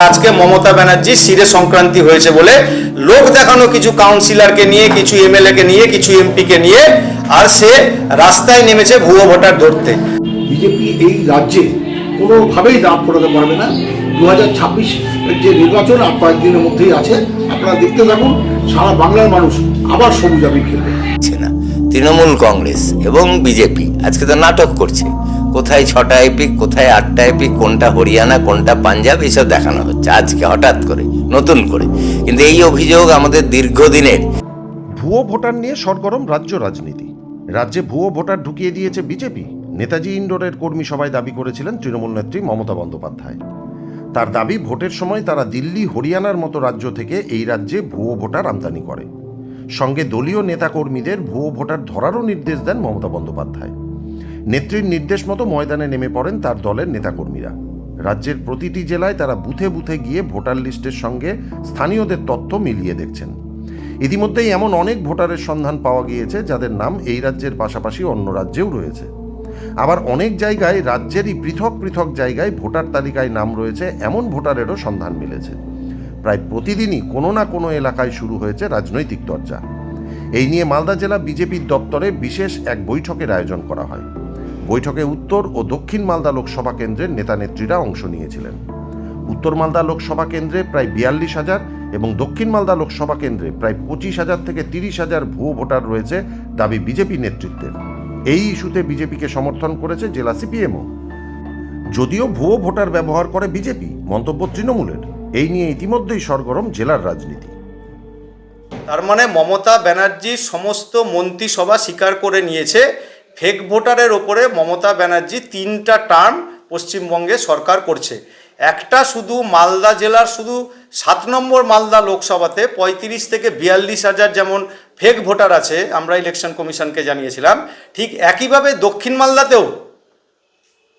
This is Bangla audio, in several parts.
আজকে মমতা ব্যানার্জি শিরে সংক্রান্তি হয়েছে বলে লোক দেখানো কিছু কাউন্সিলরকে নিয়ে কিছু এমএলএ কে নিয়ে কিছু এমপি কে নিয়ে আর সে রাস্তায় নেমেছে ভুয়ো ভোটার ধরতে। বিজেপি এই রাজ্যে কোনোভাবেই দাঁড় ফোটাতে পারবে না। দু হাজার ছাব্বিশ যে নির্বাচন আর কয়েকদিনের মধ্যেই আছে আপনারা দেখতে থাকুন সারা বাংলার মানুষ আবার সবুজ আবির খেলবে। না তৃণমূল কংগ্রেস এবং বিজেপি আজকে তো নাটক করছে। কোথায় ছটা এপিক কোথায় আটটা এপিক কোনটা হরিয়ানা, কোনটা পাঞ্জাব এসব দেখানো হচ্ছে আজকে হঠাৎ করে, নতুন করে। কিন্তু এই অভিযোগ আমাদের দীর্ঘদিনের। ভুয়ো ভোটার নিয়ে সরগরম রাজ্য রাজনীতি। রাজ্যে ভুয়ো ভোটার ঢুকিয়ে দিয়েছে বিজেপি। নেতাজি ইন্ডোরের কর্মী সভায় দাবি করেছিলেন তৃণমূল নেত্রী মমতা বন্দ্যোপাধ্যায়। তার দাবি, ভোটের সময় তারা দিল্লি, হরিয়ানার মতো রাজ্য থেকে এই রাজ্যে ভুয়ো ভোটার আমদানি করে। সঙ্গে দলীয় নেতাকর্মীদের ভুয়ো ভোটার ধরারও নির্দেশ দেন মমতা বন্দ্যোপাধ্যায়। নেত্রীর নির্দেশ মতো ময়দানে নেমে পড়েন তার দলের নেতাকর্মীরা। রাজ্যের প্রতিটি জেলায় তারা বুথে বুথে গিয়ে ভোটার লিস্টের সঙ্গে স্থানীয়দের তথ্য মিলিয়ে দেখছেন। ইতিমধ্যেই এমন অনেক ভোটারের সন্ধান পাওয়া গিয়েছে, যাদের নাম এই রাজ্যের পাশাপাশি অন্য রাজ্যেও রয়েছে। আবার অনেক জায়গায়, রাজ্যেরই পৃথক পৃথক জায়গায় ভোটার তালিকায় নাম রয়েছে, এমন ভোটারেরও সন্ধান মিলেছে। প্রায় প্রতিদিনই কোনো না কোনো এলাকায় শুরু হয়েছে রাজনৈতিক দরজা। এই নিয়ে মালদা জেলা বিজেপির দপ্তরে বিশেষ এক বৈঠকের আয়োজন করা হয়। বৈঠকে উত্তর ও দক্ষিণ মালদা লোকসভা কেন্দ্রের নেতা নেত্রীরা অংশ নিয়েছিলেন। উত্তর মালদা লোকসভা কেন্দ্রে প্রায় বিয়াল্লিশ হাজার এবং দক্ষিণ মালদা লোকসভা কেন্দ্রে প্রায় পঁচিশ হাজার থেকে তিরিশ হাজার ভুয়ো ভোটার রয়েছে দাবি বিজেপি নেতৃত্বের। এই ইস্যুতে বিজেপিকে সমর্থন করেছে জেলা সিপিএমও। যদিও ভুয়ো ভোটার ব্যবহার করে বিজেপি, মন্তব্য তৃণমূলের। এই নিয়ে ইতিমধ্যেই সরগরম জেলার রাজনীতি। তার মানে মমতা ব্যানার্জি সমস্ত মন্ত্রিসভা স্বীকার করে নিয়েছে। ফেক ভোটারের ওপরে মমতা ব্যানার্জি তিনটা টার্ম পশ্চিমবঙ্গে সরকার করছে। একটা শুধু মালদা জেলার শুধু সাত নম্বর মালদা লোকসভাতে পঁয়ত্রিশ থেকে বিয়াল্লিশ হাজার যেমন ফেক ভোটার আছে আমরা ইলেকশন কমিশনকে জানিয়েছিলাম, ঠিক একইভাবে দক্ষিণ মালদাতেও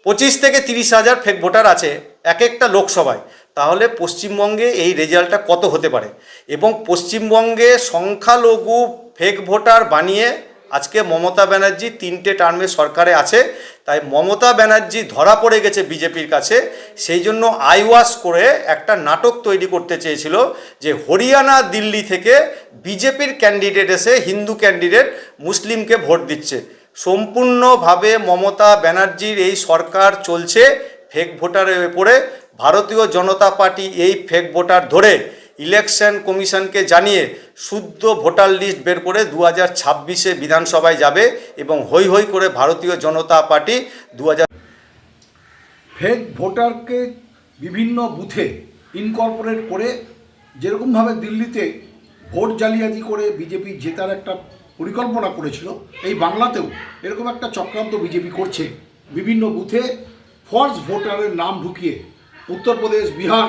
পঁচিশ থেকে তিরিশ হাজার ফেক ভোটার আছে এক একটা লোকসভায়। তাহলে পশ্চিমবঙ্গে এই রেজাল্টটা কত হতে পারে? এবং পশ্চিমবঙ্গে সংখ্যালঘু ফেক ভোটার বানিয়ে আজকে মমতা ব্যানার্জি তিনটে টার্মে সরকারে আছে, তাই মমতা ব্যানার্জি ধরা পড়ে গেছে বিজেপির কাছে, সেই জন্য আইওয়াশ করে একটা নাটক তৈরি করতে চেয়েছিল যে হরিয়ানা দিল্লি থেকে বিজেপির ক্যান্ডিডেট এসে হিন্দু ক্যান্ডিডেট মুসলিমকে ভোট দিচ্ছে। সম্পূর্ণভাবে মমতা ব্যানার্জির এই সরকার চলছে ফেক ভোটারের উপরে ভারতীয় জনতা পার্টি এই ফেক ভোটার ধরে। ইলেকশন কমিশনকে জানিয়ে শুদ্ধ ভোটার লিস্ট বের করে দু হাজার ছাব্বিশে বিধানসভায় যাবে এবং হৈ হৈ করে ভারতীয় জনতা পার্টি দু হাজার ফেক ভোটারকে বিভিন্ন বুথে ইনকর্পোরেট করে যেরকমভাবে দিল্লিতে ভোট জালিয়াতি করে বিজেপি জেতার একটা পরিকল্পনা করেছিল, এই বাংলাতেও এরকম একটা চক্রান্ত বিজেপি করছে। বিভিন্ন বুথে ফলস ভোটারের নাম ঢুকিয়ে উত্তরপ্রদেশ, বিহার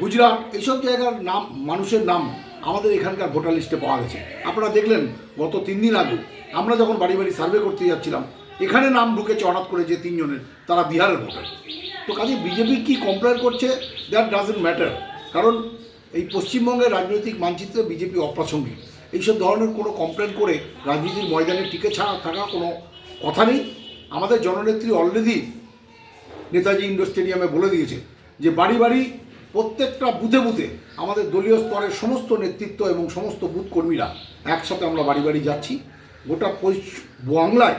গুজরাট, এইসব জায়গার নাম, মানুষের নাম আমাদের এখানকার ভোটার লিস্টে পাওয়া গেছে। আপনারা দেখলেন গত তিন দিন আগে আমরা যখন বাড়ি বাড়ি সার্ভে করতে যাচ্ছিলাম, এখানে নাম ঢুকেছে হঠাৎ করে যে তিনজনের, তারা বিহারের ভোটার। তো কাজে বিজেপি কি কমপ্লেন করছে? দ্যাট ডাজেন্ট ম্যাটার কারণ এই পশ্চিমবঙ্গের রাজনৈতিক মানচিত্রে বিজেপি অপ্রাসঙ্গিক। এইসব ধরনের কোনো কমপ্লেন করে রাজনীতির ময়দানে টিকে ছাড়া থাকা কোনো কথা নেই। আমাদের জননেত্রী অলরেডি নেতাজি ইন্ডোর স্টেডিয়ামে বলে দিয়েছে যে বাড়ি বাড়ি প্রত্যেকটা বুথে বুথে আমাদের দলীয় স্তরের সমস্ত নেতৃত্ব এবং সমস্ত বুথ কর্মীরা একসাথে আমরা বাড়ি বাড়ি যাচ্ছি। গোটা বাংলায়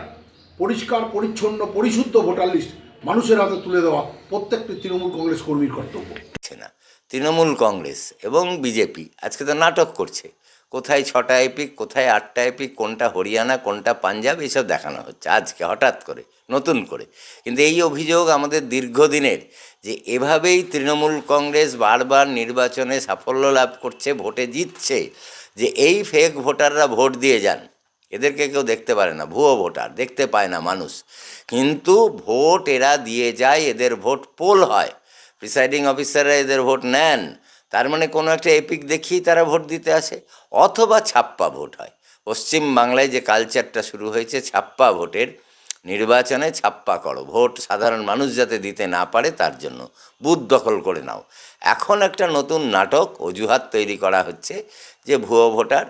পরিষ্কার, পরিচ্ছন্ন, পরিশুদ্ধ ভোটার লিস্ট মানুষের হাতে তুলে দেওয়া প্রত্যেকটি তৃণমূল কংগ্রেস কর্মীর কর্তব্য। না, তৃণমূল কংগ্রেস এবং বিজেপি আজকে তো নাটক করছে। কোথায় ছটা এপিক কোথায় আটটা এপিক কোনটা হরিয়ানা, কোনটা পাঞ্জাব এসব দেখানো হচ্ছে আজকে হঠাৎ করে, নতুন করে। কিন্তু এই অভিযোগ আমাদের দীর্ঘদিনের যে এভাবেই তৃণমূল কংগ্রেস বারবার নির্বাচনে সাফল্য লাভ করছে, ভোটে জিতছে, যে এই ফেক ভোটাররা ভোট দিয়ে যান, এদেরকে কেউ দেখতে পারে না, ভুয়ো ভোটার, দেখতে পায় না মানুষ। কিন্তু ভোট এরা দিয়ে যায়, এদের ভোট পোল হয় প্রিসাইডিং অফিসাররা এদের ভোট নেন, তার মানে কোনো একটা এপিক দেখিয়েই তারা ভোট দিতে আসে। অথবা ছাপ্পা ভোট হয়। পশ্চিম বাংলায় যে কালচারটা শুরু হয়েছে, ছাপ্পা ভোটের নির্বাচনে ছাপ্পা করো। ভোট সাধারণ মানুষ যাতে দিতে না পারে, তার জন্য বুথ দখল করে নাও। এখন একটা নতুন নাটক অজুহাত তৈরি করা হচ্ছে যে ভুয়ো ভোটার,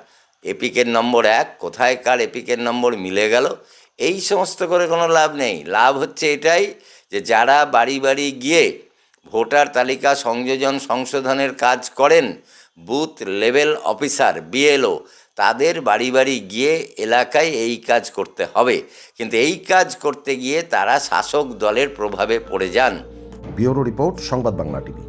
এপিকের নম্বর এক, কোথায় কার এপিকের নম্বর মিলে গেল, এই সমস্ত করে কোনো লাভ নেই। লাভ হচ্ছে এটাই যে যারা বাড়ি বাড়ি গিয়ে ভোটার তালিকা সংযোজন সংশোধনের কাজ করেন বুথ লেভেল অফিসার, বিএলও, তাদের বাড়ি বাড়ি গিয়ে এলাকায় এই কাজ করতে হবে। কিন্তু এই কাজ করতে গিয়ে তারা শাসক দলের প্রভাবে পড়ে যান। ব্যুরো রিপোর্ট, সংবাদ বাংলা টিভি।